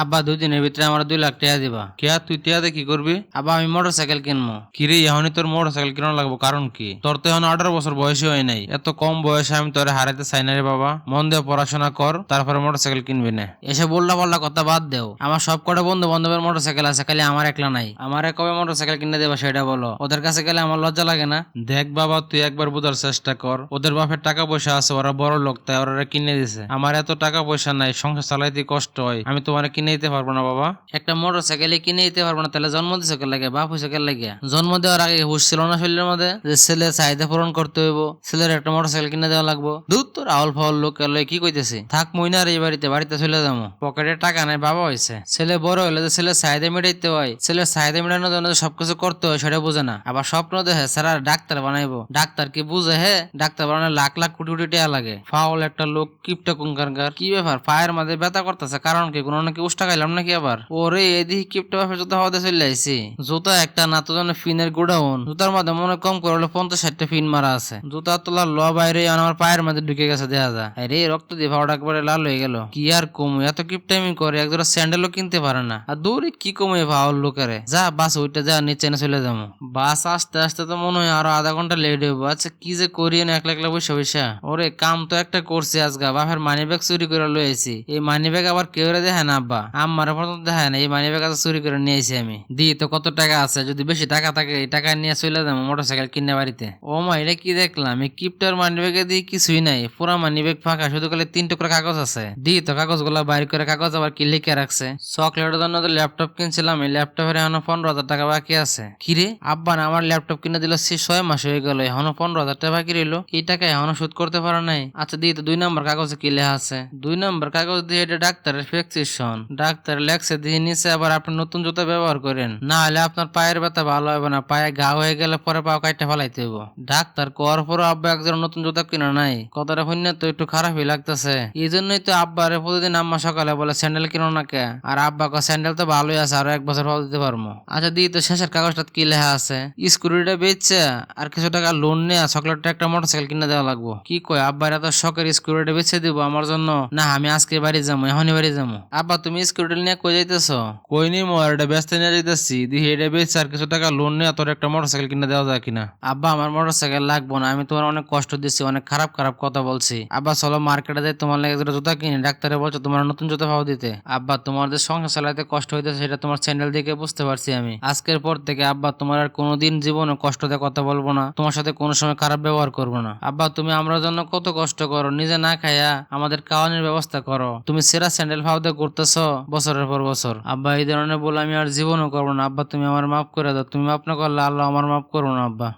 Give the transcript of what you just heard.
আব্বা দুই দিনের ভিতরে আমার দুই লাখ টাকা দিবা। কে? তুই টিয়াতে কি করবি? আব্বা আমি মোটর সাইকেল কিনবো। কিরে এখনই তোর মোটর সাইকেল কিনা লাগবো কারণ কি? তোর তো এখন আঠারো বছর বয়সই হয় নাই। এত কম বয়সে আমি তোরে হারাইতে চাই না রে বাবা। মন দিয়ে পড়াশোনা কর তারপরে মোটর সাইকেল কিনবি না। এসে বললা বললা কথা বাদ দেও। আমার সব কটা বন্ধু বান্ধবের মোটর সাইকেল আছে খালি আমার একলা নাই। আমার কবে মোটর সাইকেল কিনে দেবা সেটা বলো। ওদের কাছে গেলে আমার লজ্জা লাগে না? দেখ বাবা তুই একবার বোঝার চেষ্টা কর। ওদের বাপের টাকা পয়সা আছে ওরা বড় লোক তাই ওরা কিনে দিছে। আমার এত টাকা পয়সা নাই সংসার চালাইতে কষ্ট হয় আমি তোমার কিনে দিতে পারব না, বাবা। একটা মোটর সাইকেলে কিনে দিতে পারব না, তাহলে জন্ম কে লাগে, বাপ কে লাগে? জন্ম দেওয়ার আগে হুশ ছিল না শরীরের মধ্যে, যে ছেলে চাহিদা পূরণ করতে হইব, ছেলের একটা মোটর সাইকেল কিনে দেওয়া লাগবো। দুধ তো রাহুল ফাউল লোক কি কইতেছে? থাক মইনার এই বাড়িতে বাড়িতে চলে যাব পকেটে টাকা নাই, বাবা হয়েছে ছেলে বড় হলে যে ছেলের চাহিদা মেটাইতে হয়, ছেলের চাহিদা মেটানোর জন্য সবকিছু করতে হয়, সেটা বোঝে না। আবার স্বপ্ন দেখে স্যার ডাক্তার বানাইবো। ডাক্তার কি বুঝে, হে? ডাক্তার বানানো লাখ লাখ কোটি কোটি টাকা লাগে। ফাউল একটা লোক কিপটা কুঙ্কারকার কি ব্যাপার? পায়ের মাঝে ব্যথা করতেছে, কারণ কি কোনো নাকি উষ্টা খাইলাম নাকি আবার? ওরে, এদিকে কিপটা ব্যাপার জুতা হওয়াতে চলে আইছি। জুতা একটা না তো ফিনের গোডাউন। জুতার মধ্যে মনে কম করে হলো পঞ্চাশ ষাটটা ফিন মারা আছে। জুতা তোলার ল বাইরে আমার পায়ের মধ্যে ঢুকে গেছে, দেখা যায়। আরে, রক্ত দিয়ে ভাওটা একবারে লাল হয়ে গেল। কি আর কমু, এত কিপটামি করে একজোড়া স্যান্ডেলও কিনতে পারে না। আর দূরে কি কমে ভাওয়ার লোকেরে? যা, বাস, ওইটা যা, নিচে এনে চলে যাব। বাস, আসতে আসতে তো মনে হয় আরও আধা ঘণ্টা লেট হইব। আচ্ছা কি যে করি না একলা একলা বসে বসে? ওরে, কাম তো একটা করছি আজগা, বাপের মানি ব্যাগ চুরি করে লই আইছি। এই মানি ব্যাগ আবার কেউ দেখে না, আব্বা। আমার পর্যন্ত দেখে না, এই মানি ব্যাগ আজ চুরি করে নিয়ে আইছি আমি। দি তো কত টাকা আছে? যদি বেশি টাকা থাকে, এই টাকা নিয়ে চলে যাব মোটর সাইকেল কিনে বাড়িতে। ও মা, এটা কি দেখলাম? এই কিপটার মানি ব্যাগে দিয়ে কিছুই নাই। পুরা মানি ব্যাগ ফাঁকা, শুধু খালি তিন টুকরা কাগজ আছে। দি তো কাগজগুলা বাইর করে কাগজ আবার কি লিখে রাখছে? চকলেটের জন্য তো ল্যাপটপ কিনছিলাম, এই ল্যাপটপের এখনও পনেরো হাজার টাকা বাকি আছে। কিরে আব্বা না, আমার ল্যাপটপ কিনে দিল সে ছয় মাস হয়ে গেল, এখনও পনেরো হাজার টাকা বাকি রইল। এই টাকা এখনও শোধ করতে পারো নাই। আচ্ছা দি তো দুই নম্বর কাগজে কি লেখা আছে? দুই নম্বর কাগজ দিয়ে এটা ডাক্তারের প্রেসক্রিপশন ডাক্তার লেখছে দিয়ে নিচে আবার আপনি নতুন জুতা ব্যবহার করেন। না হলে আপনার পায়ের ব্যথা ভালো হবে না, পায়ে ঘা হয়ে গেলে পরে পাও কাইটা ফেলাইতে হইব। ডাক্তার কোয়ার পরও আব্বা একজন নতুন জুতা কিনা নাই। কথাটা শুনে তো একটু খারাপই লাগতেছে। এই জন্যই তো আব্বারে প্রতিদিন আম্মা সকালে বলে, স্যান্ডেল কিনো না কে? আর আব্বা কয়, স্যান্ডেল তো ভালোই আছে, আরও এক বছর ভালো দিতে পারব। আচ্ছা দি তো শেষের কাগজটা কি লেখা আছে? স্কুটিটা বেচছে, আর কিছু টাকা লোন নিয়ে চকলেটটা একটা মোটরসাইকেল কিনে দেওয়া লাগবো। কি কয়, আব্বার এত শখের স্কুটিটা বেচে দিব আমার জন্য? না, আমি আজকে বাড়ি যাব, এখনই বাড়ি যাব। আব্বা, তুমি স্কুটি নিয়ে কই যাইতেছো? কই নি মোর এটা ব্যস্ত নিয়ে যেতেছি দিহি এটা বেচে আর কিছু টাকা লোন নিয়ে তোর একটা মোটর সাইকেল কিনে দেওয়া যায় কিনা। আব্বা, আমার মোটর সাইকেল লাগবো না, আমি তোমার অনেক কষ্ট দিচ্ছি অনেক খারাপ খারাপ কথা বলছি। আব্বা, চলো মার্কেটে যাই, তোমার লাগে দুটো জুতা কিনে, ডাক্তারে বলছো তোমার নতুন জুতা পাও দিতে। আব্বা, তোমার যে সংসার চালাতে কষ্ট হইতেছে, সেটা তোমার স্যান্ডেল দেখে বুঝতে পারছি আমি। আজকের পর থেকে আব্বা, তোমার আর কোনোদিন জীবনে কষ্ট দিয়ে কথা বলব না, তোমার সাথে কোনো সময় খারাপ ব্যবহার করব না। আব্বা, তুমি আমার জন্য কত কষ্ট করো, নিজে না খাইয়া আমাদের খাওয়ানোর ব্যবস্থা করো। তুমি সেরা স্যান্ডেল ফাও দিয়ে করতেছো বছরের পর বছর। আব্বা, এই ধরনের বলে আমি আর জীবনও করব না। আব্বা, তুমি আমার মাফ করে দাও। তুমি মাফ না করলে আল্লাহ আমার মাফ করব না, আব্বা।